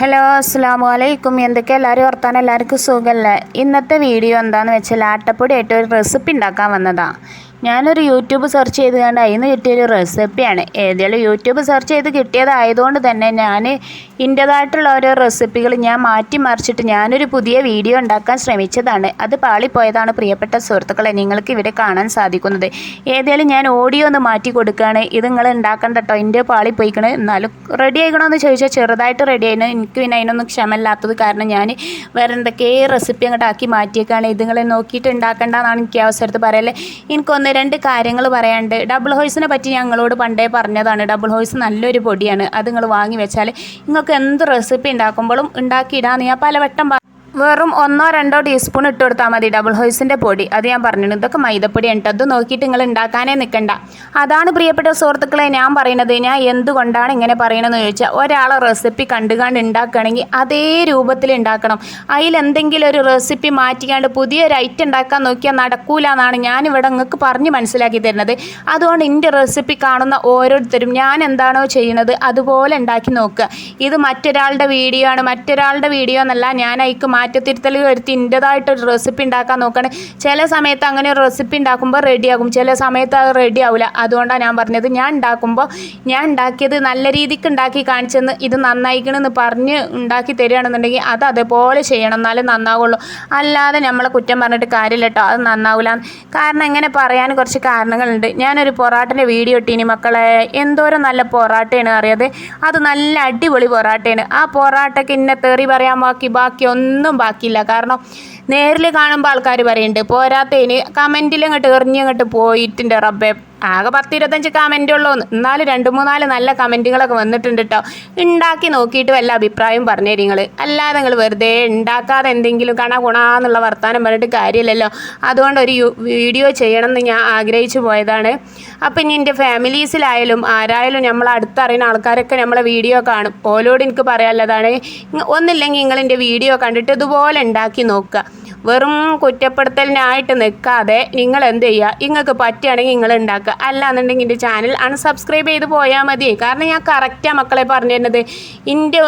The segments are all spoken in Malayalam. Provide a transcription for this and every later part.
ഹലോ അസ്സാം വലൈക്കും എന്തൊക്കെ എല്ലാവരും ഓർത്താൻ എല്ലാവർക്കും സുഖമല്ലേ ഇന്നത്തെ വീഡിയോ എന്താണെന്ന് വെച്ചാൽ ആട്ടപ്പൊടി ആയിട്ട് ഒരു റെസിപ്പി ഉണ്ടാക്കാൻ വന്നതാണ് ഞാനൊരു യൂട്യൂബ് സെർച്ച് ചെയ്ത് കണ്ട് അതിൽ നിന്ന് കിട്ടിയൊരു റെസിപ്പിയാണ്. ഏതെങ്കിലും യൂട്യൂബ് സെർച്ച് ചെയ്ത് കിട്ടിയതായതുകൊണ്ട് തന്നെ ഞാൻ എന്റേതായിട്ടുള്ള ഓരോ റെസിപ്പികൾ ഞാൻ മാറ്റി മറിച്ചിട്ട് ഞാനൊരു പുതിയ വീഡിയോ ഉണ്ടാക്കാൻ ശ്രമിച്ചതാണ്. അത് പാളിപ്പോയതാണ് പ്രിയപ്പെട്ട സുഹൃത്തുക്കളെ നിങ്ങൾക്ക് ഇവിടെ കാണാൻ സാധിക്കുന്നത്. ഏതെങ്കിലും ഞാൻ ഓഡിയോ ഒന്ന് മാറ്റി കൊടുക്കുകയാണ്. ഇത് നിങ്ങൾ ഉണ്ടാക്കണ്ട കേട്ടോ എന്റെ പാളിപ്പോയിക്കണ്. എന്നാലും റെഡി ആയിക്കണമെന്ന് ചോദിച്ചാൽ ചെറുതായിട്ട് റെഡി ആയിരുന്നു എനിക്ക് പിന്നെ അതിനൊന്നും ക്ഷമല്ലാത്തത് കാരണം ഞാൻ വേറെ എന്തൊക്കെ റെസിപ്പി അങ്ങോട്ടാക്കി മാറ്റിയേക്കാണ്. ഇത് നിങ്ങൾ നോക്കിയിട്ട് ഉണ്ടാക്കേണ്ടതെന്നാണ് എനിക്ക് അവസരത്ത് പറയല്ലേ എനിക്കൊന്ന് രണ്ട് കാര്യങ്ങൾ പറയാണ്ട് ഡബിൾ ഹോയ്സിനെ പറ്റി ഞങ്ങളോട് പണ്ടേ പറഞ്ഞതാണ്. ഡബിൾ ഹോയ്സ് നല്ലൊരു പൊടിയാണ്. അത് നിങ്ങൾ വാങ്ങി വെച്ചാൽ നിങ്ങൾക്ക് എന്ത് റെസിപ്പി ഉണ്ടാക്കുമ്പോഴും ഉണ്ടാക്കിയിടാന്ന് ഞാൻ പലവട്ടം വെറും ഒന്നോ രണ്ടോ ടീസ്പൂൺ ഇട്ട് കൊടുത്താൽ മതി ഡബിൾ ഹോയ്സിന്റെ പൊടി. അത് ഞാൻ പറഞ്ഞു ഇതൊക്കെ മൈദപ്പൊടിയാണ് കേട്ടോ അത് നോക്കിയിട്ട് നിങ്ങൾ ഉണ്ടാക്കാനേ നിൽക്കണ്ട അതാണ് പ്രിയപ്പെട്ട സുഹൃത്തുക്കളെ ഞാൻ പറയുന്നത്. ഞാൻ എന്തുകൊണ്ടാണ് ഇങ്ങനെ പറയണമെന്ന് ചോദിച്ചാൽ ഒരാളെ റെസിപ്പി കണ്ടുകാണ്ട് ഉണ്ടാക്കുകയാണെങ്കിൽ അതേ രൂപത്തിൽ ഉണ്ടാക്കണം അതിൽ എന്തെങ്കിലും ഒരു റെസിപ്പി മാറ്റിക്കാണ്ട് പുതിയൊരു ഐറ്റം ഉണ്ടാക്കാൻ നോക്കിയാൽ നടക്കൂല എന്നാണ് ഞാനിവിടെ നിങ്ങൾക്ക് പറഞ്ഞ് മനസ്സിലാക്കി തരുന്നത്. അതുകൊണ്ട് എന്റെ റെസിപ്പി കാണുന്ന ഓരോരുത്തരും ഞാൻ എന്താണോ ചെയ്യുന്നത് അതുപോലെ ഉണ്ടാക്കി നോക്കുക. ഇത് മറ്റൊരാളുടെ വീഡിയോ ആണ്. മറ്റൊരാളുടെ വീഡിയോ എന്നല്ല ഞാൻ അതിക്ക് മാറ്റത്തിരുത്തൽ വരുത്തി എന്റെതായിട്ടൊരു റെസിപ്പി ഉണ്ടാക്കാൻ നോക്കണേ. ചില സമയത്ത് അങ്ങനെ ഒരു റെസിപ്പി ഉണ്ടാക്കുമ്പോൾ റെഡിയാകും ചില സമയത്ത് അത് റെഡി ആവില്ല അതുകൊണ്ടാണ് ഞാൻ പറഞ്ഞത്. ഞാൻ ഉണ്ടാക്കുമ്പോൾ ഞാൻ ഉണ്ടാക്കിയത് നല്ല രീതിക്ക് ഉണ്ടാക്കി കാണിച്ചെന്ന് ഇത് നന്നായിക്കണമെന്ന് പറഞ്ഞ് ഉണ്ടാക്കി തരികയാണെന്നുണ്ടെങ്കിൽ അത് അതേപോലെ ചെയ്യണം. എന്നാലേ നന്നാവുള്ളൂ. അല്ലാതെ നമ്മളെ കുറ്റം പറഞ്ഞിട്ട് കാര്യമില്ല കേട്ടോ. അത് നന്നാവില്ല കാരണം എങ്ങനെ പറയാൻ കുറച്ച് കാരണങ്ങളുണ്ട്. ഞാനൊരു പൊറാട്ടിന്റെ വീഡിയോ ഇട്ടീനി മക്കളെ. എന്തോരം നല്ല പൊറാട്ടയാണ് അറിയാതെ. അത് നല്ല അടിപൊളി പൊറാട്ടയാണ്. ആ പൊറാട്ടയ്ക്ക് ഇന്നെ തെറി പറയാൻ ബാക്കി ബാക്കി ഒന്നും ബാക്കിയില്ല. കാരണം നേരിൽ കാണുമ്പോൾ ആൾക്കാർ പറയുന്നുണ്ട് പോരാത്തതിന് കമന്റിൽ അങ്ങോട്ട് എറിഞ്ഞങ്ങോട്ട് പോയിട്ടുണ്ട് റബ്ബെ. ആകെ പത്ത് ഇരുപത്തഞ്ച് കമന്റ് ഉള്ളൂ. എന്നാലും രണ്ട് മൂന്നാൽ നല്ല കമന്റുകളൊക്കെ വന്നിട്ടുണ്ട് കേട്ടോ ഉണ്ടാക്കി നോക്കിയിട്ട് വല്ല അഭിപ്രായം പറഞ്ഞു നിങ്ങൾ അല്ലാതെ നിങ്ങൾ വെറുതെ ഉണ്ടാക്കാതെ എന്തെങ്കിലും കണ ഗുണാന്നുള്ള വർത്തമാനം പറഞ്ഞിട്ട് കാര്യമില്ലല്ലോ അതുകൊണ്ട് ഒരു വീഡിയോ ചെയ്യണം എന്ന് ഞാൻ ആഗ്രഹിച്ചു പോയതാണ്. അപ്പം ഇനി എന്റെ ഫാമിലീസിലായാലും ആരായാലും നമ്മൾ അടുത്തറിയുന്ന ആൾക്കാരൊക്കെ നമ്മളെ വീഡിയോ കാണും. ഓലോട് എനിക്ക് പറയാനുള്ളതാണ് ഒന്നില്ലെങ്കിൽ നിങ്ങൾ എന്റെ വീഡിയോ കണ്ടിട്ട് ഇതുപോലെ ഉണ്ടാക്കി നോക്കുക വെറും കുറ്റപ്പെടുത്തലിനായിട്ട് നിൽക്കാതെ നിങ്ങൾ എന്ത് ചെയ്യുക? നിങ്ങൾക്ക് പറ്റുകയാണെങ്കിൽ നിങ്ങൾ ഉണ്ടാക്കുക. അല്ലാന്നുണ്ടെങ്കിൽ എന്റെ ചാനൽ അൺസബ്സ്ക്രൈബ് ചെയ്ത് പോയാൽ മതി. കാരണം ഞാൻ കറക്റ്റാണ് മക്കളെ പറഞ്ഞു തരുന്നത്. എന്റെ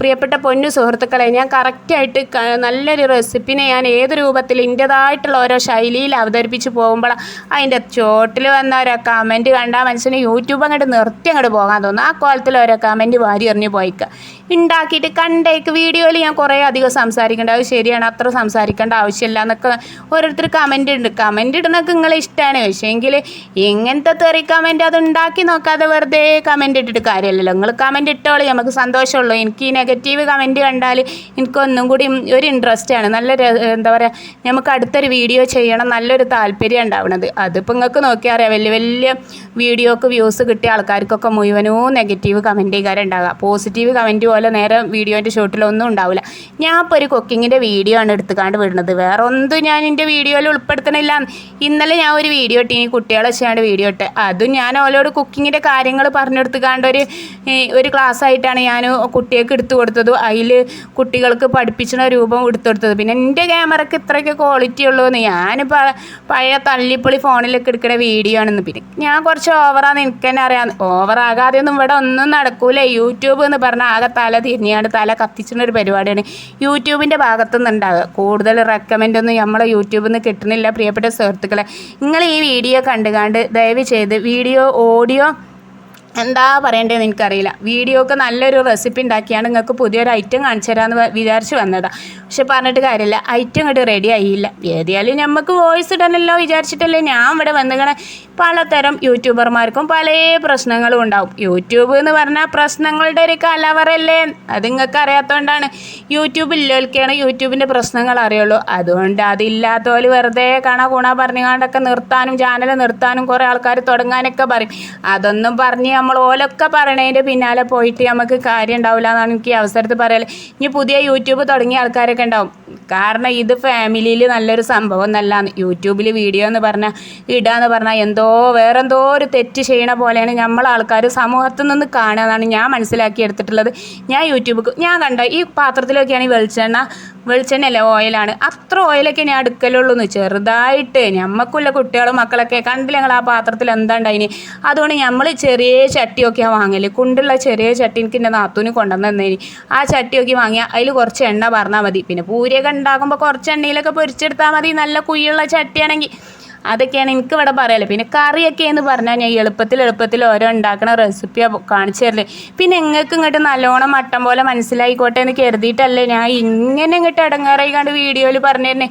പ്രിയപ്പെട്ട പൊന്നു സുഹൃത്തുക്കളെ ഞാൻ കറക്റ്റായിട്ട് നല്ലൊരു റെസിപ്പിനെ ഞാൻ ഏത് രൂപത്തിൽ എന്റെതായിട്ടുള്ള ഓരോ ശൈലിയിൽ അവതരിപ്പിച്ച് പോകുമ്പോൾ അതിന്റെ ചോട്ടിൽ വന്ന ഓരോ കമന്റ് കണ്ടാൽ മനുഷ്യന് യൂട്യൂബ് അങ്ങോട്ട് നിർത്തി അങ്ങോട്ട് പോകാൻ തോന്നും. ആ കോലത്തിൽ ഓരോ കമന്റ് വാരി എറിഞ്ഞ് പോയിക്കുക. ഉണ്ടാക്കിയിട്ട് കണ്ടേക്ക് വീഡിയോയിൽ ഞാൻ കുറേ അധികം സംസാരിക്കേണ്ട. അത് ശരിയാണ് അത്ര സംസാരിക്കേണ്ട ആവശ്യമില്ല എന്നൊക്കെ ഓരോരുത്തർ കമന്റ് ഉണ്ട് കമന്റ് ഇടുന്നൊക്കെ നിങ്ങളെ ഇഷ്ടമാണ് പക്ഷേ എങ്കിൽ എങ്ങനത്തെ തെറി കമന്റ് അത് ഉണ്ടാക്കി നോക്കാതെ വെറുതെ കമന്റ് ഇട്ടിട്ട് കാര്യമില്ലല്ലോ നിങ്ങൾ കമന്റ് ഇട്ടോളൂ നമുക്ക് സന്തോഷമുള്ളൂ. എനിക്ക് ഈ നെഗറ്റീവ് കമന്റ് കണ്ടാൽ എനിക്കൊന്നും കൂടി ഒരു ഇൻട്രസ്റ്റ് ആണ്. നല്ല എന്താ പറയുക നമുക്ക് അടുത്തൊരു വീഡിയോ ചെയ്യണം. നല്ലൊരു താല്പര്യം ഉണ്ടാവണത്. അതിപ്പോൾ നിങ്ങൾക്ക് നോക്കിയാൽ അറിയാം. വലിയ വലിയ വീഡിയോക്ക് വ്യൂസ് കിട്ടിയ ആൾക്കാർക്കൊക്കെ മുഴുവനും നെഗറ്റീവ് കമന്റ് കാര്യം ഉണ്ടാകുക പോസിറ്റീവ് കമന്റ് പോലെ നേരെ വീഡിയോന്റെ ഷോട്ടിലൊന്നും ഉണ്ടാവില്ല ഞാൻ ഇപ്പോൾ ഒരു കുക്കിങ്ങിന്റെ വീഡിയോ ആണ് എടുത്തുകാണ്ട് വിടുന്നത്. വേറെ ഒന്നും ഞാൻ എന്റെ വീഡിയോയിൽ ഉൾപ്പെടുത്തണില്ല. ഇന്നലെ ഞാൻ ഒരു വീഡിയോ ഇട്ട് ഇനി കുട്ടികളെ വെച്ചാണ്ട് വീഡിയോ ഇട്ട്. അതും ഞാൻ ഓലോട് കുക്കിങ്ങിന്റെ കാര്യങ്ങൾ പറഞ്ഞെടുത്തുകാണ്ട് ഒരു ഒരു ക്ലാസ് ആയിട്ടാണ് ഞാൻ കുട്ടികൾക്ക് എടുത്തു കൊടുത്തത്. അതിൽ കുട്ടികൾക്ക് പഠിപ്പിച്ചുന്ന രൂപം എടുത്തു കൊടുത്തത്. പിന്നെ എന്റെ ക്യാമറയ്ക്ക് ഇത്രയ്ക്ക് ക്വാളിറ്റി ഉള്ളൂ എന്ന് ഞാൻ പഴയ തള്ളിപ്പൊളി ഫോണിലൊക്കെ എടുക്കുന്ന വീഡിയോ ആണെന്ന്. പിന്നെ ഞാൻ കുറച്ച് ഓവറാന്ന് എനിക്ക് തന്നെ അറിയാം. ഓവറാകാതെ ഒന്നും ഇവിടെ ഒന്നും നടക്കൂല. യൂട്യൂബ് എന്ന് പറഞ്ഞാൽ ആകെ തല തിരിഞ്ഞാണ്ട് തല കത്തിച്ചിട്ടുള്ള ഒരു പരിപാടിയാണ്. യൂട്യൂബിന്റെ ഭാഗത്തുനിന്ന് ഉണ്ടാകുക കൂടുതൽ റെക്കമെൻഡ് ഒന്നും നമ്മൾ യൂട്യൂബിൽ നിന്ന് കിട്ടുന്നില്ല പ്രിയപ്പെട്ട സുഹൃത്തുക്കളെ. നിങ്ങൾ ഈ വീഡിയോ കണ്ടുകാണ്ട് ദയവ് ചെയ്ത് വീഡിയോ ഓഡിയോ എന്താ പറയേണ്ടതെന്ന് എനിക്കറിയില്ല. വീഡിയോക്ക് നല്ലൊരു റെസിപ്പി ഉണ്ടാക്കിയാണ് നിങ്ങൾക്ക് പുതിയൊരു ഐറ്റം കാണിച്ചു തരാമെന്ന് വിചാരിച്ച് വന്നതാണ് പക്ഷെ പറഞ്ഞിട്ട് കാര്യമില്ല. ഐറ്റം ഇങ്ങോട്ട് റെഡി ആയില്ല. ഏതായാലും നമുക്ക് വോയിസ് ഇടണമല്ലോ വിചാരിച്ചിട്ടല്ലേ ഞാൻ ഇവിടെ വന്നുകണ പലതരം യൂട്യൂബർമാർക്കും പല പ്രശ്നങ്ങളും ഉണ്ടാവും. യൂട്യൂബ് എന്ന് പറഞ്ഞാൽ പ്രശ്നങ്ങളുടെ ഒരു കലവറല്ലേ? അത് നിങ്ങൾക്ക് അറിയാത്തതുകൊണ്ടാണ് യൂട്യൂബ് ഇല്ലൊക്കെയാണ് യൂട്യൂബിന്റെ പ്രശ്നങ്ങൾ അറിയുള്ളൂ. അതുകൊണ്ട് അതില്ലാത്തവർ വെറുതെ കണ ഗുണ പറഞ്ഞുകൊണ്ടൊക്കെ നിർത്താനും ചാനൽ നിർത്താനും കുറേ ആൾക്കാർ തുടങ്ങാനൊക്കെ പറയും. അതൊന്നും പറഞ്ഞ് നമ്മൾ ഓലൊക്കെ പറയണതിന്റെ പിന്നാലെ പോയിട്ട് നമുക്ക് കാര്യം ഉണ്ടാവില്ല എന്നാണ് എനിക്ക് ഈ അവസരത്തിൽ പറയൽ. ഇനി പുതിയ യൂട്യൂബ് തുടങ്ങിയ ആൾക്കാരൊക്കെ ഉണ്ടാവും. കാരണം ഇത് ഫാമിലിയിൽ നല്ലൊരു സംഭവം എന്നല്ലാന്ന് യൂട്യൂബിൽ വീഡിയോ എന്ന് പറഞ്ഞാൽ ഇടാന്ന് പറഞ്ഞാൽ എന്തോ വേറെന്തോ ഒരു തെറ്റ് ചെയ്യണ പോലെയാണ് നമ്മൾ ആൾക്കാർ സമൂഹത്തിൽ നിന്ന് കാണുക എന്നാണ് ഞാൻ മനസ്സിലാക്കി എടുത്തിട്ടുള്ളത്. ഞാൻ യൂട്യൂബ് ഞാൻ കണ്ട ഈ പാത്രത്തിലൊക്കെയാണ് ഈ വെളിച്ചെണ്ണ വെളിച്ചെണ്ണയല്ല ഓയിലാണ്. അത്ര ഓയിലൊക്കെ ഞാൻ എടുക്കലുള്ളൂ എന്ന്. ചെറുതായിട്ട് ഞമ്മക്കുള്ള കുട്ടികളും മക്കളൊക്കെ കണ്ടില്ല ഞങ്ങൾ ആ പാത്രത്തിൽ എന്താ ഉണ്ടായിന്? അതുകൊണ്ട് നമ്മൾ ചെറിയ ചട്ടിയൊക്കെയാണ് വാങ്ങൽ. കുണ്ടുള്ള ചെറിയ ചട്ടി എനിക്ക് എന്റെ നാത്തൂന് കൊണ്ടുവന്നേനി ആ ചട്ടിയൊക്കെ വാങ്ങിയാൽ അതിൽ കുറച്ച് എണ്ണ പറഞ്ഞാൽ മതി. പിന്നെ പൂരിയൊക്കെ ഉണ്ടാക്കുമ്പോൾ കുറച്ച് എണ്ണയിലൊക്കെ പൊരിച്ചെടുത്താൽ മതി. നല്ല കുയ്യുള്ള ചട്ടിയാണെങ്കിൽ അതൊക്കെയാണ് എനിക്ക് ഇവിടെ പറയാലോ പിന്നെ കറിയൊക്കെ എന്ന് പറഞ്ഞാൽ ഞാൻ എളുപ്പത്തിൽ എളുപ്പത്തിൽ ഓരോ ഉണ്ടാക്കുന്ന റെസിപ്പിയാണ് കാണിച്ചു തരൽ. പിന്നെ നിങ്ങൾക്ക് ഇങ്ങോട്ട് നല്ലോണം മട്ടം പോലെ മനസ്സിലായിക്കോട്ടെ എന്ന് കരുതിയിട്ടല്ലേ ഞാൻ ഇങ്ങനെ ഇങ്ങോട്ട് ഇടങ്ങാറായി കണ്ട് വീഡിയോയിൽ പറഞ്ഞു തരുന്നേ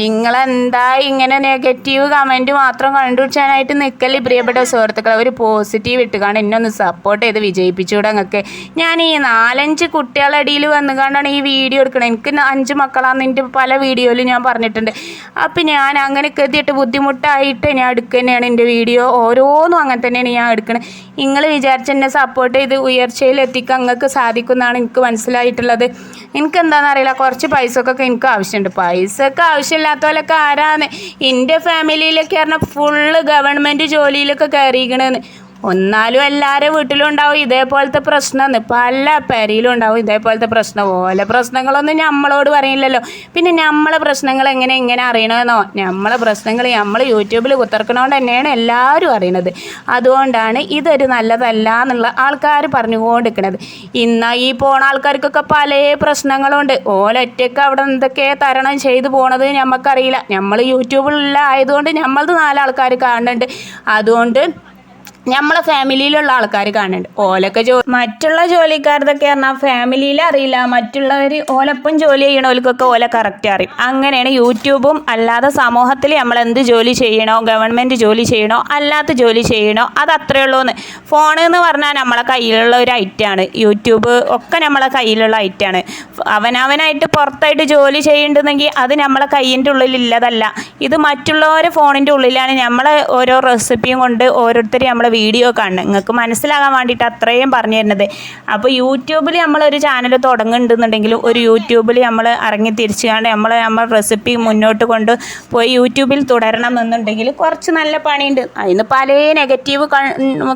നിങ്ങളെന്താ ഇങ്ങനെ നെഗറ്റീവ് കമന്റ് മാത്രം കണ്ടുപിടിച്ചാനായിട്ട് നിൽക്കല്ലേ പ്രിയപ്പെട്ട സുഹൃത്തുക്കളെ ഒരു പോസിറ്റീവ് ഇട്ടുകാണ്ട് എന്നെ ഒന്ന് സപ്പോർട്ട് ചെയ്ത് വിജയിപ്പിച്ചുകൂടെ നിങ്ങൾക്ക് ഞാൻ ഈ നാലഞ്ച് കുട്ടികളുടെ വന്നു കണ്ടാണ് ഈ വീഡിയോ എടുക്കണത്. എനിക്ക് അഞ്ച് മക്കളാന്ന് എന്റെ പല വീഡിയോയിലും ഞാൻ പറഞ്ഞിട്ടുണ്ട്. അപ്പം ഞാൻ അങ്ങനെ കരുതിയിട്ട് ബുദ്ധിമുട്ടായിട്ട് ഞാൻ എടുക്കുന്നതാണ് എന്റെ വീഡിയോ ഓരോന്നും അങ്ങനെ തന്നെയാണ് ഞാൻ എടുക്കുന്നത് നിങ്ങൾ വിചാരിച്ച എന്നെ സപ്പോർട്ട് ചെയ്ത് ഉയർച്ചയിൽ എത്തിക്കാൻ നിങ്ങൾക്ക് സാധിക്കുമെന്നാണ് എനിക്ക് മനസ്സിലായിട്ടുള്ളത്. എനിക്ക് എന്താണെന്ന് അറിയില്ല കുറച്ച് പൈസക്കൊക്കെ എനിക്ക് ആവശ്യമുണ്ട്. പൈസക്ക് ആവശ്യമില്ലാത്തവരൊക്കെ ആരാന്ന്? എന്റെ ഫാമിലിയിലൊക്കെ പറഞ്ഞാൽ ഫുള്ള് ഗവൺമെന്റ് ജോലിയിലൊക്കെ കയറിയിരിക്കണെന്ന് ഒന്നാലും എല്ലാവരും വീട്ടിലും ഉണ്ടാവും. ഇതേപോലത്തെ പ്രശ്നമെന്ന് പല പെരയിലും ഉണ്ടാവും. ഇതേപോലത്തെ പ്രശ്നം. ഓല പ്രശ്നങ്ങളൊന്നും നമ്മളോട് പറയില്ലല്ലോ. പിന്നെ നമ്മളെ പ്രശ്നങ്ങൾ എങ്ങനെ എങ്ങനെ അറിയണമെന്നോ നമ്മളെ പ്രശ്നങ്ങൾ നമ്മൾ യൂട്യൂബിൽ കുത്തിറക്കണോണ്ട് തന്നെയാണ് എല്ലാവരും അറിയണത്. അതുകൊണ്ടാണ് ഇതൊരു നല്ലതല്ല എന്നുള്ള ആൾക്കാർ പറഞ്ഞുകൊണ്ടിരിക്കണത്. ഇന്ന് ഈ പോണ ആൾക്കാർക്കൊക്കെ പല പ്രശ്നങ്ങളുണ്ട്. ഓലൊറ്റയ്ക്ക് അവിടെ എന്തൊക്കെ തരണം ചെയ്തു പോണത് നമുക്കറിയില്ല നമ്മൾ യൂട്യൂബിലുള്ള ആയതുകൊണ്ട് നമ്മളത് നാലാൾക്കാർ കാണുന്നുണ്ട് അതുകൊണ്ട് നമ്മളെ ഫാമിലിയിലുള്ള ആൾക്കാർ കാണുന്നുണ്ട് ഓലൊക്കെ ജോ മറ്റുള്ള ജോലിക്കാരതൊക്കെ പറഞ്ഞാൽ ഫാമിലിയിൽ അറിയില്ല. മറ്റുള്ളവർ ഓലപ്പം ജോലി ചെയ്യണവർക്കൊക്കെ ഓല കറക്റ്റ് അറിയും. അങ്ങനെയാണ് യൂട്യൂബും അല്ലാതെ സമൂഹത്തിൽ നമ്മൾ എന്ത് ജോലി ചെയ്യണോ ഗവൺമെന്റ് ജോലി ചെയ്യണോ അല്ലാത്ത ജോലി ചെയ്യണോ അത് അത്രേ ഉള്ളൂ എന്ന് ഫോൺ എന്ന് പറഞ്ഞാൽ നമ്മളെ കയ്യിലുള്ള ഒരു ഐറ്റമാണ് യൂട്യൂബ് ഒക്കെ നമ്മളെ കയ്യിലുള്ള ഐറ്റാണ് അവനവനായിട്ട് പുറത്തായിട്ട് ജോലി ചെയ്യേണ്ടതെങ്കിൽ അത് നമ്മളെ കയ്യിന്റെ ഉള്ളിലില്ലതല്ല. ഇത് മറ്റുള്ളവരെ ഫോണിന്റെ ഉള്ളിലാണ്. നമ്മളെ ഓരോ റെസിപ്പിയും കൊണ്ട് ഓരോരുത്തരെയും നമ്മളെ വീഡിയോ കാണുന്നത് നിങ്ങൾക്ക് മനസ്സിലാകാൻ വേണ്ടിയിട്ട് അത്രയും പറഞ്ഞു തരുന്നത്. അപ്പോൾ യൂട്യൂബിൽ നമ്മളൊരു ചാനൽ തുടങ്ങുന്നുണ്ടെന്നുണ്ടെങ്കിൽ ഒരു യൂട്യൂബിൽ നമ്മൾ ഇറങ്ങി തിരിച്ചു തിരിച്ചുകൊണ്ട് നമ്മൾ നമ്മൾ റെസിപ്പി മുന്നോട്ട് കൊണ്ട് പോയി യൂട്യൂബിൽ തുടരണം എന്നുണ്ടെങ്കിൽ കുറച്ച് നല്ല പണിയുണ്ട്. അതിന് പല നെഗറ്റീവ്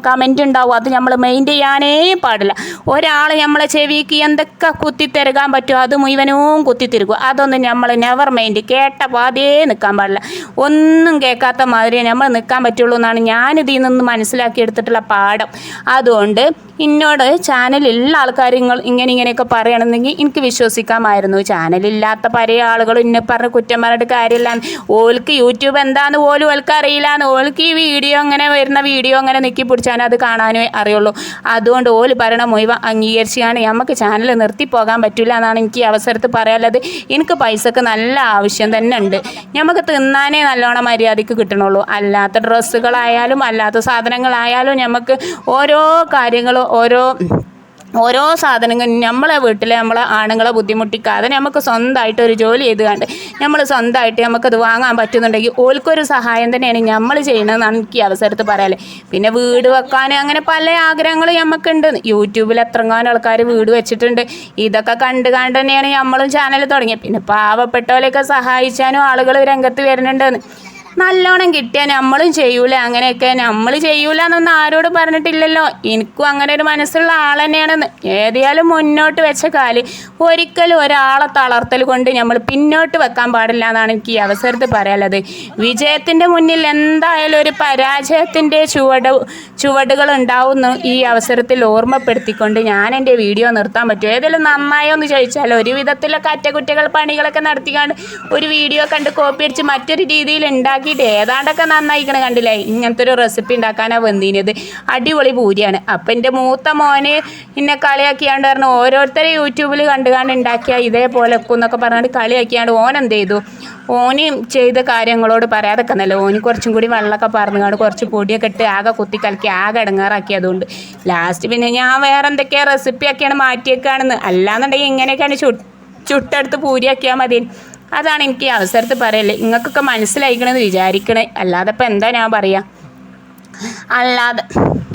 കമന്റ് ഉണ്ടാവും. അത് നമ്മൾ മെയിൻ ചെയ്യാനേ പാടില്ല. ഒരാൾ നമ്മളെ ചെവിക്ക് എന്തൊക്കെ കുത്തിത്തെരുകാൻ പറ്റുമോ അത് മുഴുവനും കുത്തിത്തിരുക്കും. അതൊന്നും നമ്മൾ നെവർ മൈൻഡ് കേട്ട പാതേ നിൽക്കാൻ പാടില്ല. ഒന്നും കേൾക്കാത്ത മാതിരി നമ്മൾ നിൽക്കാൻ പറ്റുള്ളൂ എന്നാണ് ഞാനിതിൽ നിന്ന് മനസ്സിലാക്കിയെടുത്തിട്ടുള്ള പാഠം. അതുകൊണ്ട് എന്നോട് ചാനലുള്ള ആൾക്കാർ ഇങ്ങനെ ഇങ്ങനെയൊക്കെ പറയണമെന്നെങ്കിൽ എനിക്ക് വിശ്വസിക്കാമായിരുന്നു. ചാനലില്ലാത്ത പല ആളുകളും ഇന്നെ പറഞ്ഞ് കുറ്റം പറഞ്ഞിട്ട് കാര്യമില്ല. ഓൾക്ക് യൂട്യൂബ് എന്താന്ന് പോലും ഓൾക്ക് അറിയില്ലാന്ന് ഓൾക്ക് ഈ വീഡിയോ അങ്ങനെ വരുന്ന വീഡിയോ അങ്ങനെ നിക്കി പിടിച്ചാൽ അത് കാണാനേ അറിയുള്ളൂ. അതുകൊണ്ട് ഓൽ പറയണ മുഴുവൻ അംഗീകരിച്ചാണ്. നമുക്ക് ചാനൽ നിർത്തി പോകാൻ പറ്റില്ല എന്നാണ് എനിക്ക് ഈ അവസരത്തിൽ പറയാനുള്ളത്. എനിക്ക് പൈസക്ക് നല്ല ആവശ്യം തന്നെ ഉണ്ട്. നമുക്ക് തിന്നാനേ നല്ലോണം മര്യാദയ്ക്ക് കിട്ടണുള്ളൂ. അല്ലാത്ത ഡ്രസ്സുകളായാലും അല്ലാത്ത സാധനങ്ങളായാലും നമുക്ക് ഓരോ കാര്യങ്ങളും ഓരോ ഓരോ സാധനങ്ങൾ നമ്മളെ വീട്ടിലെ നമ്മളെ ആണുങ്ങളെ ബുദ്ധിമുട്ടിക്കാതെ നമുക്ക് സ്വന്തമായിട്ട് ഒരു ജോലി ചെയ്ത് കണ്ട് നമ്മൾ സ്വന്തമായിട്ട് നമുക്കത് വാങ്ങാൻ പറ്റുന്നുണ്ടെങ്കിൽ ഓൽക്കൊരു സഹായം തന്നെയാണ് നമ്മൾ ചെയ്യണമെന്നാണ് എനിക്ക് ഈ അവസരത്ത് പറയാൽ. പിന്നെ വീട് വെക്കാൻ അങ്ങനെ പല ആഗ്രഹങ്ങളും നമുക്കുണ്ട് യൂട്യൂബിൽ എത്രങ്ങാനും ആൾക്കാർ വീട് വെച്ചിട്ടുണ്ട്. ഇതൊക്കെ കണ്ട് കണ്ട് തന്നെയാണ് നമ്മളും ചാനൽ തുടങ്ങിയത്. പിന്നെ പാവപ്പെട്ടവരെയൊക്കെ സഹായിച്ചാനും ആളുകൾ രംഗത്ത് വരുന്നുണ്ടെന്ന്. നല്ലോണം കിട്ടിയാൽ നമ്മളും ചെയ്യൂല? അങ്ങനെയൊക്കെ നമ്മൾ ചെയ്യൂല എന്നൊന്നും ആരോടും പറഞ്ഞിട്ടില്ലല്ലോ. എനിക്കും അങ്ങനെ ഒരു മനസ്സുള്ള ആൾ തന്നെയാണെന്ന്. ഏതായാലും മുന്നോട്ട് വെച്ച കാൽ ഒരിക്കലും ഒരാളെ തളർത്തൽ കൊണ്ട് നമ്മൾ പിന്നോട്ട് വെക്കാൻ പാടില്ല എന്നാണ് എനിക്ക് ഈ അവസരത്തിൽ പറയാനുള്ളത്. വിജയത്തിന്റെ മുന്നിൽ എന്തായാലും ഒരു പരാജയത്തിന്റെ ചുവട് ചുവടുകൾ ഉണ്ടാവും ഈ അവസരത്തിൽ ഓർമ്മപ്പെടുത്തിക്കൊണ്ട് ഞാൻ എന്റെ വീഡിയോ നിർത്താൻ പറ്റും. ഏതെങ്കിലും നന്നായോ എന്ന് ചോദിച്ചാൽ ഒരു വിധത്തിലൊക്കെ അറ്റകുറ്റകൾ പണികളൊക്കെ നടത്തിക്കാണ്ട് ഒരു വീഡിയോ കണ്ട് കോപ്പി അടിച്ച് മറ്റൊരു രീതിയിൽ ഉണ്ടാക്കിയിട്ട് ഏതാണ്ടൊക്കെ നന്നായിക്കണ കണ്ടില്ലേ? ഇങ്ങനത്തെ ഒരു റെസിപ്പി ഉണ്ടാക്കാനാണ് വന്നിനത്. അടിപൊളി പൂരിയാണ്. അപ്പം എന്റെ മൂത്ത മോന് എന്നെ കളിയാക്കിയാണ്ട് പറഞ്ഞു ഓരോരുത്തരെ യൂട്യൂബിൽ കണ്ടു കണ്ട് ഇതേപോലെ എന്നൊക്കെ പറഞ്ഞിട്ട് കളിയാക്കിയാണ്ട് ഓൻ എന്ത് ചെയ്തു? ഓന് ചെയ്ത കാര്യങ്ങളോട് പറയാതൊക്കെ നല്ല ഓന് കുറച്ചും കൂടി വെള്ളമൊക്കെ പറഞ്ഞുകൊണ്ട് കുറച്ച് പൊടിയൊക്കെ ഇട്ട് ആകെ കുത്തി കലക്കി ആകെ ഇടങ്ങാറാക്കി അതുകൊണ്ട് ലാസ്റ്റ് പിന്നെ ഞാൻ വേറെ എന്തൊക്കെയാ റെസിപ്പിയൊക്കെയാണ് മാറ്റിയേക്കാണെന്ന്. അല്ലാന്നുണ്ടെങ്കിൽ ഇങ്ങനെയൊക്കെയാണ് ചുട്ട് ചുട്ടെടുത്ത് പൂരിയാക്കിയാൽ മതി. അതാണ് എനിക്ക് ഈ അവസരത്തിൽ പറയല്ലേ നിങ്ങൾക്കൊക്കെ മനസ്സിലായിക്കണമെന്ന് വിചാരിക്കണേ. അല്ലാതെ ഇപ്പം എന്താ ഞാൻ പറയുക അല്ലാതെ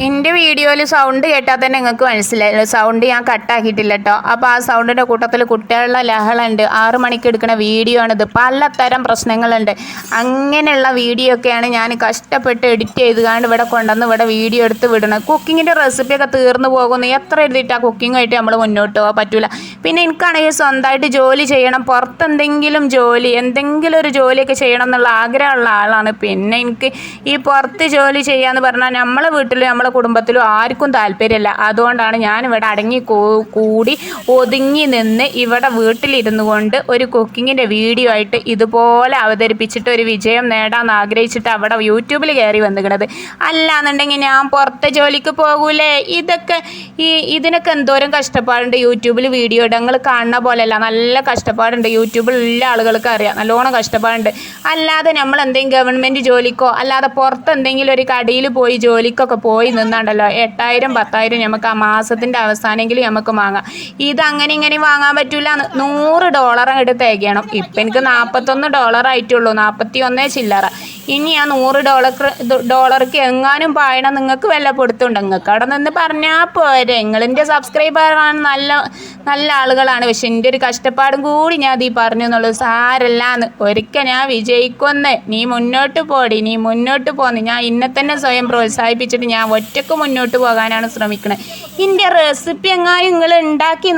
എന്റെ വീഡിയോയിൽ സൗണ്ട് കേട്ടാൽ തന്നെ നിങ്ങൾക്ക് മനസ്സിലായല്ലോ സൗണ്ട് ഞാൻ കട്ടാക്കിയിട്ടില്ല കേട്ടോ അപ്പോൾ ആ സൗണ്ടിന്റെ കൂട്ടത്തിൽ കുട്ടികളുടെ ലഹളമുണ്ട് ആറ് മണിക്ക് എടുക്കുന്ന വീഡിയോ ആണിത്. പലതരം പ്രശ്നങ്ങളുണ്ട്. അങ്ങനെയുള്ള വീഡിയോ ഒക്കെയാണ് ഞാൻ കഷ്ടപ്പെട്ട് എഡിറ്റ് ചെയ്ത് കാണ്ട് ഇവിടെ കൊണ്ടുവന്ന് ഇവിടെ വീഡിയോ എടുത്ത് വിടണം കുക്കിങ്ങിന്റെ റെസിപ്പിയൊക്കെ തീർന്നു പോകുന്നു. എത്ര എഴുതിയിട്ട് ആ കുക്കിങ്ങായിട്ട് നമ്മൾ മുന്നോട്ട് പോകാൻ പറ്റില്ല പിന്നെ എനിക്കാണെങ്കിൽ സ്വന്തമായിട്ട് ജോലി ചെയ്യണം. പുറത്തെന്തെങ്കിലും ജോലി എന്തെങ്കിലും ഒരു ജോലിയൊക്കെ ചെയ്യണം എന്നുള്ള ആഗ്രഹമുള്ള ആളാണ്. പിന്നെ എനിക്ക് ഈ പുറത്ത് ജോലി ചെയ്യാന്ന് പറഞ്ഞാൽ നമ്മളെ വീട്ടിലും നമ്മളെ കുടുംബത്തിലും ആർക്കും താല്പര്യമില്ല. അതുകൊണ്ടാണ് ഞാൻ ഇവിടെ അടങ്ങി കൂടി ഒതുങ്ങി നിന്ന് ഇവിടെ വീട്ടിലിരുന്നു കൊണ്ട് ഒരു കുക്കിങ്ങിന്റെ വീഡിയോ ആയിട്ട് ഇതുപോലെ അവതരിപ്പിച്ചിട്ട് ഒരു വിജയം നേടാൻ ആഗ്രഹിച്ചിട്ട് അവിടെ യൂട്യൂബിൽ കയറി വന്നിക്കണത്. അല്ലാന്നുണ്ടെങ്കിൽ ഞാൻ പുറത്തെ ജോലിക്ക് പോകൂലേ? ഇതൊക്കെ ഈ ഇതിനൊക്കെ എന്തോരം കഷ്ടപ്പാടുണ്ട്. യൂട്യൂബിൽ വീഡിയോ ഇടങ്ങൾ കാണുന്ന പോലെയല്ല. നല്ല കഷ്ടപ്പാടുണ്ട്. യൂട്യൂബിൽ എല്ലാ ആളുകൾക്ക് അറിയാം. നല്ലോണം കഷ്ടപ്പാടുണ്ട്. അല്ലാതെ നമ്മൾ എന്തെങ്കിലും ഗവൺമെന്റ് ജോലിക്കോ അല്ലാതെ പുറത്ത് എന്തെങ്കിലും ഒരു കടയിൽ പോയി ജോലിക്കൊക്കെ പോയി നിന്നാണ്ടല്ലോ. എട്ടായിരം പത്തായിരം നമുക്ക് ആ മാസത്തിന്റെ അവസാനമെങ്കിലും നമുക്ക് വാങ്ങാം. ഇത് അങ്ങനെ ഇങ്ങനെ വാങ്ങാൻ പറ്റില്ല നൂറ് ഡോളർ അങ്ങോട്ട് തികയണം. ഇപ്പം എനിക്ക് നാൽപ്പത്തൊന്ന് ഡോളർ ആയിട്ടുള്ളൂ നാൽപ്പത്തി ഒന്നേ ചില്ലറ. ഇനി ആ നൂറ് ഡോളർ ഡോളർക്ക് എങ്ങാനും പായണം നിങ്ങൾക്ക് വല്ല പൊടുത്തുണ്ട് നിങ്ങൾക്ക് അവിടെ നിന്ന് പറഞ്ഞാൽ പോരെ. നിങ്ങളിന്റെ സബ്സ്ക്രൈബറാണ് നല്ല നല്ല ആളുകളാണ്. പക്ഷെ എന്റെ ഒരു കഷ്ടപ്പാടും കൂടി ഞാൻ അതീ പറഞ്ഞു എന്നുള്ളത് സാരല്ലാന്ന്. ഒരിക്കൽ ഞാൻ വിജയിക്കൊന്ന് നീ മുന്നോട്ട് പോടി നീ മുന്നോട്ട് പോന്ന്. ഞാൻ ഇന്നെ തന്നെ സ്വയം പ്രോത്സാഹിപ്പിച്ചിട്ട് ഞാൻ ഒറ്റയ്ക്ക് മുന്നോട്ട് പോകാനാണ് ശ്രമിക്കുന്നത് എന്റെ റെസിപ്പി എങ്ങാനും നിങ്ങൾ ഉണ്ടാക്കി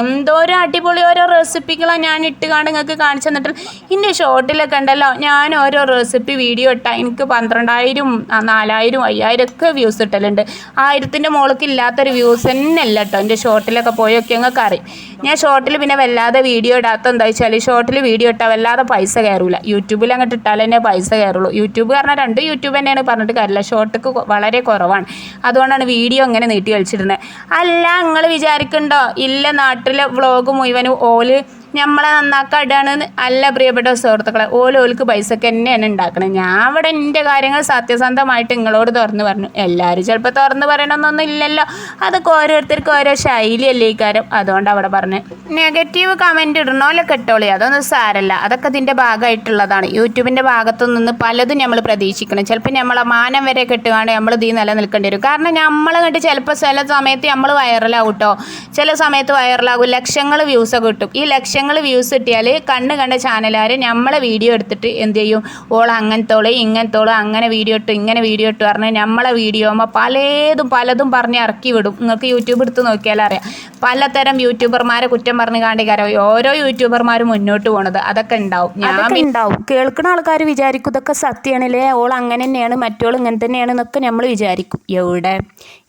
എന്തോ ഒരു അടിപൊളി ഓരോ റെസിപ്പികളാണ് ഞാൻ ഇട്ട് നിങ്ങൾക്ക് കാണിച്ചു തന്നിട്ട് എന്റെ ഷോർട്ടിലൊക്കെ ഉണ്ടല്ലോ ഞാൻ ഓരോ റെസിപ്പി വീഡിയോ ഇട്ടാൽ എനിക്ക് പന്ത്രണ്ടായിരം നാലായിരം അയ്യായിരം ഒക്കെ വ്യൂസ് ഇട്ടലുണ്ട്. ആയിരത്തിന്റെ മുകൾക്ക് ഇല്ലാത്തൊരു വ്യൂസ് തന്നെ അല്ല കേട്ടോ. എന്റെ ഷോർട്ടിലൊക്കെ പോയൊക്കെ ഞങ്ങൾക്ക് അറിയും ഞാൻ ഷോർട്ടിൽ പിന്നെ വല്ലാതെ വീഡിയോ ഇടാത്ത എന്താ വെച്ചാൽ ഷോർട്ടിൽ വീഡിയോ ഇട്ടാൽ വല്ലാതെ പൈസ കയറൂല. യൂട്യൂബിൽ അങ്ങോട്ട് ഇട്ടാൽ തന്നെ പൈസ കയറുള്ളൂ. യൂട്യൂബ് കാരണം രണ്ട് യൂട്യൂബ് തന്നെയാണ് പറഞ്ഞിട്ട് കാര്യമില്ല. ഷോർട്ടൊക്കെ വളരെ കുറവാണ്. അതുകൊണ്ടാണ് വീഡിയോ അങ്ങനെ നീട്ടി വലിച്ചിരുന്നത് അല്ല നിങ്ങൾ വിചാരിക്കുന്നുണ്ടോ ഇല്ല നാട്ടിലെ വ്ളോഗ് മുഴുവനും ഓൽ നമ്മളെ നന്നാക്കാടാണ് അല്ല പ്രിയപ്പെട്ട സുഹൃത്തുക്കളെ. ഓല ഓൽക്ക് പൈസക്ക് തന്നെയാണ് ഉണ്ടാക്കണത് ഞാൻ അവിടെ എന്റെ കാര്യങ്ങൾ സത്യസന്ധമായിട്ട് നിങ്ങളോട് തുറന്ന് പറഞ്ഞു. എല്ലാവരും ചിലപ്പോൾ തുറന്ന് പറയണമെന്നൊന്നും ഇല്ലല്ലോ. അതൊക്കെ ഓരോരുത്തർക്കും ഓരോ ശൈലിയല്ലേ ഈ കാര്യം. അതുകൊണ്ട് അവിടെ പറഞ്ഞു. നെഗറ്റീവ് കമന്റ് ഇടണോലോ കെട്ടോളി അതൊന്നും സാരല്ല. അതൊക്കെ ഇതിന്റെ ഭാഗമായിട്ടുള്ളതാണ്. യൂട്യൂബിന്റെ ഭാഗത്തു നിന്ന് പലതും നമ്മൾ പ്രതീക്ഷിക്കണം. ചിലപ്പോൾ നമ്മളെ മാനം വരെ കെട്ടുകയാണ് നമ്മൾ ഇതിൽ നിലനിൽക്കേണ്ടി വരും. കാരണം നമ്മൾ കണ്ടിട്ട് ചിലപ്പോൾ ചില സമയത്ത് നമ്മൾ വൈറലാവും കേട്ടോ ചില സമയത്ത് വൈറലാകും ലക്ഷങ്ങൾ വ്യൂസ് കിട്ടും. ഈ ലക്ഷങ്ങൾ വ്യൂസ് കിട്ടിയാൽ കണ്ണ് കണ്ട ചാനലുകാർ നമ്മളെ വീഡിയോ എടുത്തിട്ട് എന്ത് ചെയ്യും? ഓൾ അങ്ങനത്തോളെ ഇങ്ങനത്തോളെ അങ്ങനെ വീഡിയോ ഇട്ട് ഇങ്ങനെ വീഡിയോ ഇട്ട് പറഞ്ഞ് നമ്മളെ വീഡിയോമ്മ പലതും പലതും പറഞ്ഞ് ഇറക്കി വിടും. നിങ്ങൾക്ക് യൂട്യൂബ് എടുത്ത് നോക്കിയാൽ അറിയാം. പലതരം യൂട്യൂബർമാരെ കുറ്റം പറഞ്ഞ് കാണിക്കാരോ? ഓരോ യൂട്യൂബർമാരും മുന്നോട്ട് പോണത് അതൊക്കെ ഉണ്ടാവും. ഞാൻ ഉണ്ടാവും. കേൾക്കുന്ന ആൾക്കാർ വിചാരിക്കും ഇതൊക്കെ സത്യമാണല്ലേ? ഓൾ അങ്ങനെ തന്നെയാണ് മറ്റോൾ ഇങ്ങനെ തന്നെയാണ് എന്നൊക്കെ നമ്മൾ വിചാരിക്കും. എവിടെ?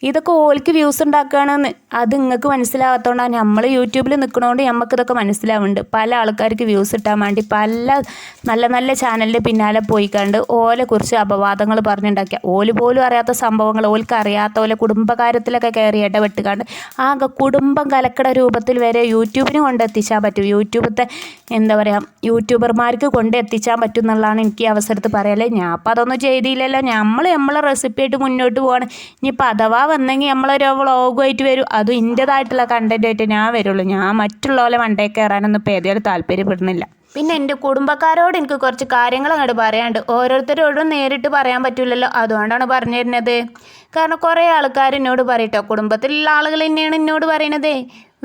ഇതൊക്കെ ഓൾക്ക് വ്യൂസ് ഉണ്ടാക്കുകയാണെന്ന് അത് നിങ്ങൾക്ക് മനസ്സിലാകാത്തതുകൊണ്ടാണ് നമ്മൾ യൂട്യൂബിൽ നിൽക്കണോണ്ട് നമുക്ക് ഇതൊക്കെ മനസ്സിലാവുന്നുണ്ട് പല ആൾക്കാർക്ക് വ്യൂസ് കിട്ടാൻ വേണ്ടി പല നല്ല നല്ല ചാനലിന്റെ പിന്നാലെ പോയി കണ്ട് ഓലെ കുറിച്ച് അപവാദങ്ങൾ പറഞ്ഞുണ്ടാക്കിയ. ഓൽ പോലും അറിയാത്ത സംഭവങ്ങൾ ഓൽക്ക് അറിയാത്ത ഓലെ കുടുംബകാര്യത്തിലൊക്കെ കയറി ഇടപെട്ട് കണ്ട് ആകെ കുടുംബം കലക്കട രൂപത്തിൽ വരെ യൂട്യൂബിന് കൊണ്ടെത്തിച്ചാൽ പറ്റും. യൂട്യൂബത്തെ എന്താ പറയുക യൂട്യൂബർമാർക്ക് കൊണ്ടെത്തിച്ചാൽ പറ്റും എന്നുള്ളതാണ് എനിക്ക് ഈ അവസരത്തിൽ പറയൽ ഞാൻ അപ്പം അതൊന്നും ചെയ്തില്ലല്ലോ. നമ്മൾ നമ്മളെ റെസിപ്പി ആയിട്ട് മുന്നോട്ട് പോവാണ്. ഇനിയിപ്പോൾ അഥവാ വന്നെങ്കിൽ നമ്മളൊരു വ്ളോഗുമായിട്ട് വരും. അതും ഇന്റേതായിട്ടുള്ള കണ്ടന്റായിട്ട് ഞാൻ വരുള്ളൂ. ഞാൻ മറ്റുള്ള പോലെ വണ്ടേ ഇപ്പോൾ ഏതായാലും താല്പര്യപ്പെടുന്നില്ല. പിന്നെ എന്റെ കുടുംബക്കാരോട് എനിക്ക് കുറച്ച് കാര്യങ്ങൾ അങ്ങോട്ട് പറയാണ്ട് ഓരോരുത്തരോടും നേരിട്ട് പറയാൻ പറ്റില്ലല്ലോ അതുകൊണ്ടാണ് പറഞ്ഞു തരുന്നത് കാരണം കുറേ ആൾക്കാർ എന്നോട് പറയട്ടോ കുടുംബത്തിലുള്ള ആളുകൾ തന്നെയാണ് എന്നോട് പറയണതേ.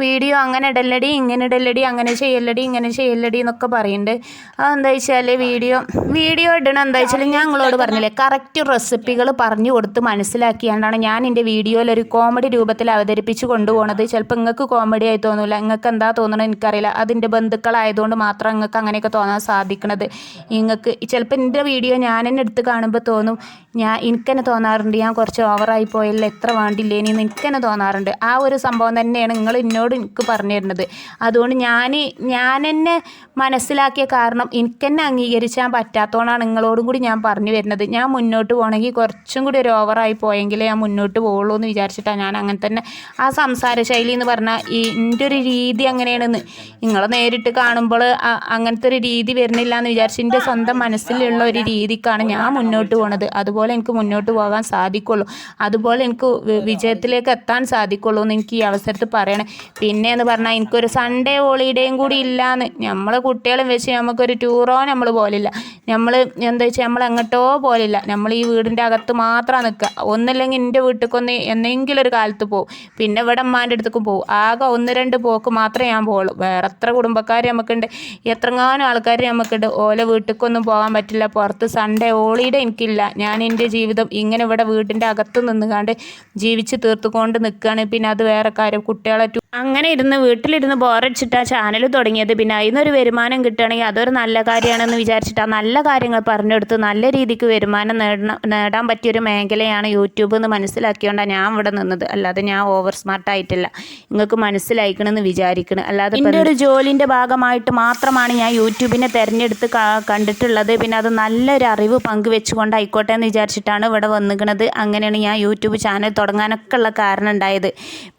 വീഡിയോ അങ്ങനെ ഇടല്ലടി ഇങ്ങനെ ഇടല്ലടി അങ്ങനെ ചെയ്യല്ലടി ഇങ്ങനെ ചെയ്യല്ലടി എന്നൊക്കെ പറയുന്നുണ്ട് അതെന്താ വെച്ചാൽ വീഡിയോ വീഡിയോ ഇടണം എന്താ വെച്ചാൽ ഞാൻ നിങ്ങളോട് പറഞ്ഞില്ലേ കറക്റ്റ് റെസിപ്പികൾ പറഞ്ഞു കൊടുത്ത് മനസ്സിലാക്കിയാണ്ടാണ് ഞാൻ എന്റെ വീഡിയോയിൽ ഒരു കോമഡി രൂപത്തിൽ അവതരിപ്പിച്ച് കൊണ്ടുപോകണത് ചിലപ്പോൾ നിങ്ങൾക്ക് കോമഡി ആയി തോന്നില്ല നിങ്ങൾക്ക് എന്താ തോന്നണത് എനിക്കറിയില്ല. അതിന്റെ ബന്ധുക്കളായതുകൊണ്ട് മാത്രം നിങ്ങൾക്ക് അങ്ങനെയൊക്കെ തോന്നാൻ സാധിക്കണത്. നിങ്ങൾക്ക് ചിലപ്പോൾ എന്റെ വീഡിയോ ഞാൻ തന്നെ എടുത്ത് കാണുമ്പോൾ തോന്നും ഞാൻ എനിക്കെന്നെ തോന്നാറുണ്ട് ഞാൻ കുറച്ച് ഓവറായി പോയല്ലോ എത്ര വേണ്ടില്ലേനി എന്ന് എനിക്ക് തോന്നാറുണ്ട്. ആ ഒരു സംഭവം തന്നെയാണ് നിങ്ങൾ എന്നോട് എനിക്ക് പറഞ്ഞു തരുന്നത് അതുകൊണ്ട് ഞാൻ ഞാൻ എന്നെ മനസ്സിലാക്കിയ കാരണം എനിക്ക് തന്നെ അംഗീകരിച്ചാൻ പറ്റാത്തതുകൊണ്ടാണ് നിങ്ങളോടും കൂടി ഞാൻ പറഞ്ഞു വരുന്നത്. ഞാൻ മുന്നോട്ട് പോകണമെങ്കിൽ കുറച്ചും കൂടി ഒരു ഓവറായി പോയെങ്കിലേ ഞാൻ മുന്നോട്ട് പോകുള്ളൂ എന്ന് വിചാരിച്ചിട്ടാണ് ഞാൻ അങ്ങനെ തന്നെ ആ സംസാര ശൈലി എന്ന് പറഞ്ഞാൽ ഈ എന്റെ ഒരു രീതി അങ്ങനെയാണെന്ന്. നിങ്ങൾ നേരിട്ട് കാണുമ്പോൾ അങ്ങനത്തെ ഒരു രീതി വരുന്നില്ല എന്ന് വിചാരിച്ച് എന്റെ സ്വന്തം മനസ്സിലുള്ള ഒരു രീതിക്കാണ് ഞാൻ മുന്നോട്ട് പോണത്. അതുപോലെ എനിക്ക് മുന്നോട്ട് പോകാൻ സാധിക്കുള്ളൂ. അതുപോലെ എനിക്ക് വിജയത്തിലേക്ക് എത്താൻ സാധിക്കുള്ളൂ എന്ന് എനിക്ക് ഈ അവസരത്തിൽ പറയണം. പിന്നെ എന്ന് പറഞ്ഞാൽ എനിക്കൊരു സൺഡേ ഹോളിഡേയും കൂടി ഇല്ലാന്ന്. നമ്മൾ കുട്ടികളും വെച്ച് നമുക്കൊരു ടൂറോ നമ്മൾ പോലില്ല. നമ്മൾ എന്താ വെച്ചാൽ നമ്മൾ എങ്ങോട്ടോ പോലില്ല. നമ്മൾ ഈ വീടിന്റെ അകത്ത് മാത്രമാണ് നിൽക്കുക ഒന്നില്ലെങ്കിൽ എന്റെ വീട്ടിലേക്കൊന്ന് എന്തെങ്കിലും ഒരു കാലത്ത് പോകും പിന്നെ ഇവിടെ അമ്മാന്റെ അടുത്തേക്ക് പോകും ആകെ ഒന്ന് രണ്ട് പോക്ക് മാത്രമേ ഞാൻ പോകുള്ളൂ വേറെ എത്ര കുടുംബക്കാർ നമുക്കുണ്ട് എത്രങ്ങാനും ആൾക്കാർ നമുക്കുണ്ട് ഓല വീട്ടിലേക്കൊന്നും പോകാൻ പറ്റില്ല. പുറത്ത് സൺഡേ ഹോളിഡേ എനിക്കില്ല. ഞാൻ എന്റെ ജീവിതം ഇങ്ങനെ ഇവിടെ വീടിന്റെ അകത്ത് നിന്നുകാണ്ട് ജീവിച്ച് തീർത്തുകൊണ്ട് നിൽക്കുകയാണ് പിന്നെ അത് വേറെ കാര്യം. കുട്ടികളെ അങ്ങനെ ഇരുന്ന് വീട്ടിലിരുന്ന് ബോറടിച്ചിട്ട് ആ ചാനൽ തുടങ്ങിയത്. പിന്നെ അതിനൊരു വരുമാനം കിട്ടുകയാണെങ്കിൽ അതൊരു നല്ല കാര്യമാണെന്ന് വിചാരിച്ചിട്ട് ആ നല്ല കാര്യങ്ങൾ പറഞ്ഞെടുത്ത് നല്ല രീതിക്ക് വരുമാനം നേടണം നേടാൻ പറ്റിയൊരു മേഖലയാണ് യൂട്യൂബ് എന്ന് മനസ്സിലാക്കിയോണ്ടാണ് ഞാൻ ഇവിടെ നിന്നത്. അല്ലാതെ ഞാൻ ഓവർ സ്മാർട്ട് ആയിട്ടില്ല. നിങ്ങൾക്ക് മനസ്സിലായിക്കണമെന്ന് വിചാരിക്കണം. അല്ലാതെ എന്റെ ഒരു ജോലിന്റെ ഭാഗമായിട്ട് മാത്രമാണ് ഞാൻ യൂട്യൂബിനെ തിരഞ്ഞെടുത്ത് കണ്ടിട്ടുള്ളത്. പിന്നെ അത് നല്ലൊരു അറിവ് പങ്കുവെച്ചുകൊണ്ട് ആയിക്കോട്ടെ എന്ന് വിചാരിച്ചിട്ടാണ് ഇവിടെ വന്നിരിക്കുന്നത് അങ്ങനെയാണ് ഞാൻ യൂട്യൂബ് ചാനൽ തുടങ്ങാനൊക്കെ ഉള്ള കാരണം ഉണ്ടായത്.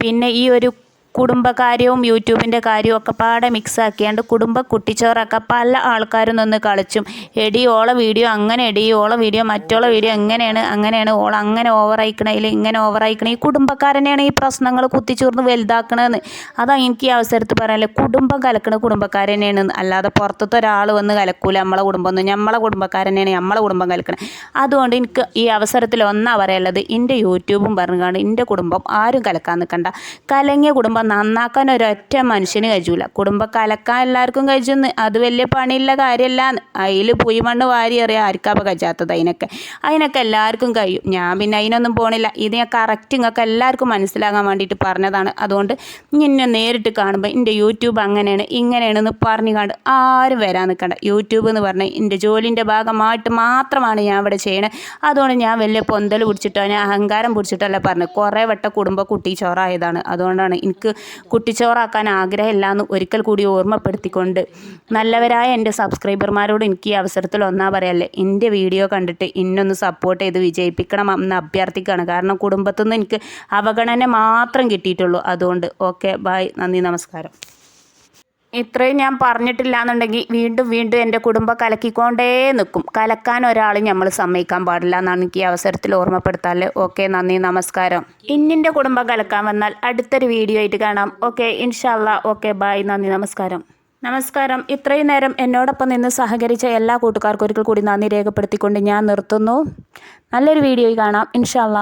പിന്നെ ഈ ഒരു കുടുംബകാര്യവും യൂട്യൂബിന്റെ കാര്യവും ഒക്കെ പാടെ മിക്സ് ആക്കിയാണ്ട് കുടുംബ കുട്ടിച്ചോറൊക്കെ പല ആൾക്കാരും നിന്ന് കളിച്ചും. എടി ഓളെ വീഡിയോ അങ്ങനെ എടി ഓളെ വീഡിയോ മറ്റുള്ള വീഡിയോ എങ്ങനെയാണ് അങ്ങനെയാണ് ഓൾ അങ്ങനെ ഓവർ അയക്കണേൽ ഇങ്ങനെ ഓവർ അയക്കണേ ഈ കുടുംബക്കാരനെയാണ് ഈ പ്രശ്നങ്ങൾ കുത്തിച്ചൂർന്ന് വലുതാക്കണമെന്ന് അതാ എനിക്ക് ഈ അവസരത്തിൽ പറയാനല്ലേ കുടുംബം കലക്കണ കുടുംബക്കാരനെയാണ് അല്ലാതെ പുറത്തത്തെ ഒരാൾ വന്ന് കലക്കൂല നമ്മളെ കുടുംബം ഒന്നും നമ്മളെ കുടുംബക്കാരനെയാണ് നമ്മളെ കുടുംബം കലക്കണം. അതുകൊണ്ട് എനിക്ക് ഈ അവസരത്തിൽ ഒന്നാ പറയാനുള്ളത്. എന്റെ യൂട്യൂബും പറഞ്ഞുകൊണ്ട് എന്റെ കുടുംബം ആരും കലക്കാൻ നിൽക്കണ്ട കലങ്ങിയ കുടുംബം നന്നാക്കാൻ ഒരൊറ്റ മനുഷ്യന് കഴിയൂല. കുടുംബം എല്ലാവർക്കും കഴിച്ചെന്ന്. അത് വലിയ പണിയുള്ള കാര്യമല്ല അതിൽ പുയ്മണ്ണ് വാരി എറിയാൻ ആർക്കാപ്പം കഴിച്ചാത്തത് അതിനൊക്കെ അതിനൊക്കെ എല്ലാവർക്കും കഴിയും. ഞാൻ പിന്നെ അതിനൊന്നും പോണില്ല. ഇത് ഞാൻ കറക്റ്റ് നിങ്ങൾക്ക് എല്ലാവർക്കും മനസ്സിലാകാൻ വേണ്ടിയിട്ട് പറഞ്ഞതാണ്. അതുകൊണ്ട് ഇന്നെ നേരിട്ട് കാണുമ്പോൾ എന്റെ യൂട്യൂബ് അങ്ങനെയാണ് ഇങ്ങനെയാണെന്ന് പറഞ്ഞു കണ്ട് ആരും വരാൻ നിൽക്കണ്ട യൂട്യൂബ് എന്ന് പറഞ്ഞാൽ എന്റെ ജോലിന്റെ ഭാഗമായിട്ട് മാത്രമാണ് ഞാൻ ഇവിടെ ചെയ്യണത് അതുകൊണ്ട് ഞാൻ വലിയ പൊന്തൽ പിടിച്ചിട്ടോ ഞാൻ അഹങ്കാരം പിടിച്ചിട്ടല്ല പറഞ്ഞത്. കുറേ വട്ടം കുടുംബ കുട്ടി ചോറായതാണ്. അതുകൊണ്ടാണ് എനിക്ക് കുട്ടിച്ചോറാക്കാൻ ആഗ്രഹമില്ല എന്ന് ഒരിക്കൽ കൂടി ഓർമ്മപ്പെടുത്തിക്കൊണ്ട് നല്ലവരായ എന്റെ സബ്സ്ക്രൈബർമാരോട് എനിക്ക് ഈ അവസരത്തിൽ ഒന്നാ പറയല്ലേ എന്റെ വീഡിയോ കണ്ടിട്ട് ഇന്നൊന്ന് സപ്പോർട്ട് ചെയ്ത് വിജയിപ്പിക്കണം എന്ന് അഭ്യർത്ഥിക്കുകയാണ്. കാരണം കുടുംബത്തു നിന്ന് എനിക്ക് അവഗണന മാത്രം കിട്ടിയിട്ടുള്ളൂ. അതുകൊണ്ട് ഓക്കെ ബായ് നന്ദി നമസ്കാരം. ഇത്രയും ഞാൻ പറഞ്ഞിട്ടില്ല എന്നുണ്ടെങ്കിൽ വീണ്ടും വീണ്ടും എന്റെ കുടുംബം കലക്കിക്കൊണ്ടേ നിൽക്കും. കലക്കാൻ ഒരാൾ നമ്മൾ സമ്മതിക്കാൻ പാടില്ല എന്നാണ് എനിക്ക് ഈ അവസരത്തിൽ ഓർമ്മപ്പെടുത്താൽ ഓക്കെ നന്ദി നമസ്കാരം. ഇന്നിന്റെ കുടുംബം കലക്കാൻ വന്നാൽ അടുത്തൊരു വീഡിയോ ആയിട്ട് കാണാം. ഓക്കെ ഇൻഷാല്ല ഓക്കെ ബൈ നന്ദി നമസ്കാരം. നമസ്കാരം. ഇത്രയും നേരം എന്നോടൊപ്പം നിന്ന് സഹകരിച്ച എല്ലാ കൂട്ടുകാർക്കും ഒരിക്കൽ കൂടി നന്ദി രേഖപ്പെടുത്തിക്കൊണ്ട് ഞാൻ നിർത്തുന്നു. നല്ലൊരു വീഡിയോ കാണാം. ഇൻഷാല്ല